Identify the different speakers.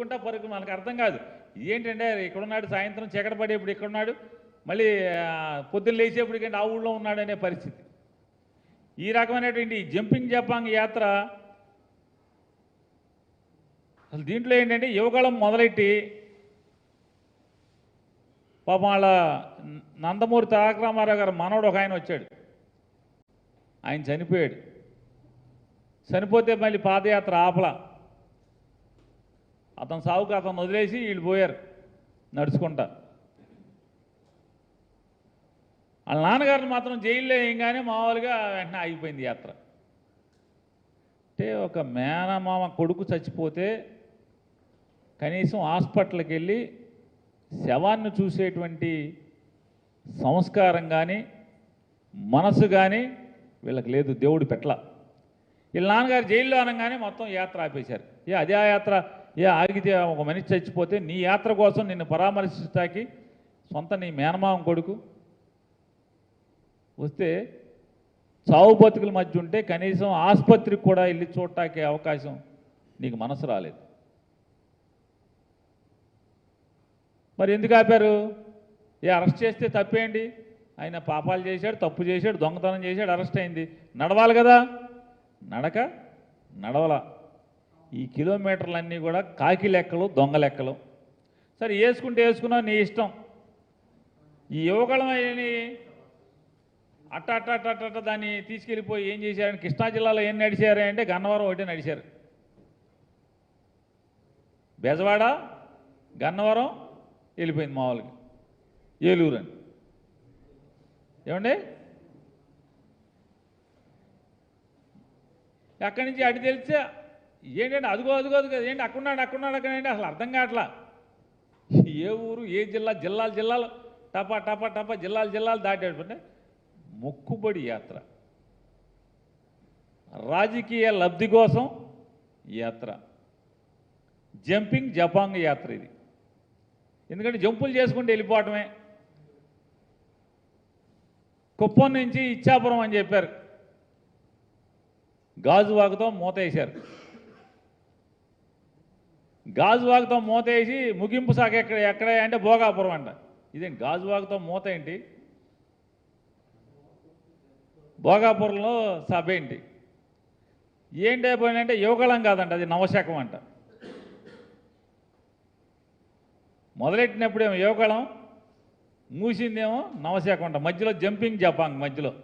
Speaker 1: ఉరుక్కుంటా పరుగు మనకు అర్థం కాదు. ఏంటంటే ఇక్కడున్నాడు సాయంత్రం చీకటి పడేప్పుడు ఇక్కడున్నాడు మళ్ళీ పొద్దున్న లేచేప్పటికంటే ఆ ఊళ్ళో ఉన్నాడు అనే పరిస్థితి. ఈ రకమైనటువంటి జంపింగ్ జపాంగ్ యాత్ర అసలు దీంట్లో ఏంటంటే యువకాలం మొదలెట్టి పాపం వాళ్ళ నందమూరి తారక రామారావు గారు మనవడు ఒక ఆయన వచ్చాడు. ఆయన చనిపోయాడు. చనిపోతే మళ్ళీ పాదయాత్ర ఆపలా. అతను సావుకు అతను వదిలేసి వీళ్ళు పోయారు నడుచుకుంటా. వాళ్ళ నాన్నగారిని మాత్రం జైల్లో వేయంగానే మామూలుగా వెంటనే ఆగిపోయింది యాత్ర. అంటే ఒక మేనమామ కొడుకు చచ్చిపోతే కనీసం హాస్పిటల్కి వెళ్ళి శవాన్ని చూసేటువంటి సంస్కారం కానీ మనసు కానీ వీళ్ళకి లేదు దేవుడు పెట్ల. వీళ్ళ నాన్నగారు జైల్లో అనగానే మొత్తం యాత్ర ఆపేశారు. ఏ అదే ఆ యాత్ర ఏ ఆగితే ఒక మనిషి చచ్చిపోతే నీ యాత్ర కోసం నిన్ను పరామర్శిస్తాకి సొంత నీ మేనమావం కొడుకు. వస్తే చావు బతుకుల మధ్య ఉంటే కనీసం ఆసుపత్రికి కూడా వెళ్ళి చూడటానికి అవకాశం నీకు మనసు రాలేదు. మరి ఎందుకు ఆపారు? ఏ అరెస్ట్ చేస్తే తప్పేయండి ఆయన పాపాలు చేశాడు తప్పు చేశాడు దొంగతనం చేశాడు అరెస్ట్ అయింది. నడవాలి కదా? నడక నడవల. ఈ కిలోమీటర్లన్నీ కూడా కాకి లెక్కలు దొంగ లెక్కలు. సరే వేసుకుంటే వేసుకున్నావు నీ ఇష్టం. ఈ యువకులం అని అట్ట అట్ట అట్ట అట్ట అట్ట దాన్ని తీసుకెళ్ళిపోయి ఏం చేశారని కృష్ణా జిల్లాలో ఏం నడిచారు అంటే గన్నవరం ఒకటి నడిచారు. బెజవాడ గన్నవరం వెళ్ళిపోయింది మామూలుగా ఏలూరు అని. ఏమండి? అక్కడి నుంచి అటు తెలిస్తే ఏంటంటే అదిగో అదుగో అదుగో ఏంటి అక్కడున్నాడు అక్కడున్నాడు అక్కడ అసలు అర్థం కావట్లా. ఏ ఊరు ఏ జిల్లా జిల్లాలు జిల్లాలు టపా టపా టపా జిల్లాలు జిల్లాలు దాటేటంటే మొక్కుబడి యాత్ర. రాజకీయ లబ్ధి కోసం యాత్ర. జంపింగ్ జపాంగ్ యాత్ర ఇది. ఎందుకంటే జంపులు చేసుకుంటూ వెళ్ళిపోవటమే. కుప్పం నుంచి ఇచ్చాపురం అని చెప్పారు. గాజువాకుతో మూత వేశారు. గాజువాకుతో మూత వేసి ముగింపు సాగ ఎక్కడ ఎక్కడ అంటే భోగాపురం అంట. ఇదేంటి గాజువాకుతో మూత ఏంటి? భోగాపురంలో సభ ఏంటి? ఏంటి అయిపోయిందంటే యువకళం కాదంట అది నవశకం అంట. మొదలెట్టినప్పుడేమో యువకళం మూసిందేమో నవశకం అంట. మధ్యలో జంపింగ్ జపాంగ్ మధ్యలో.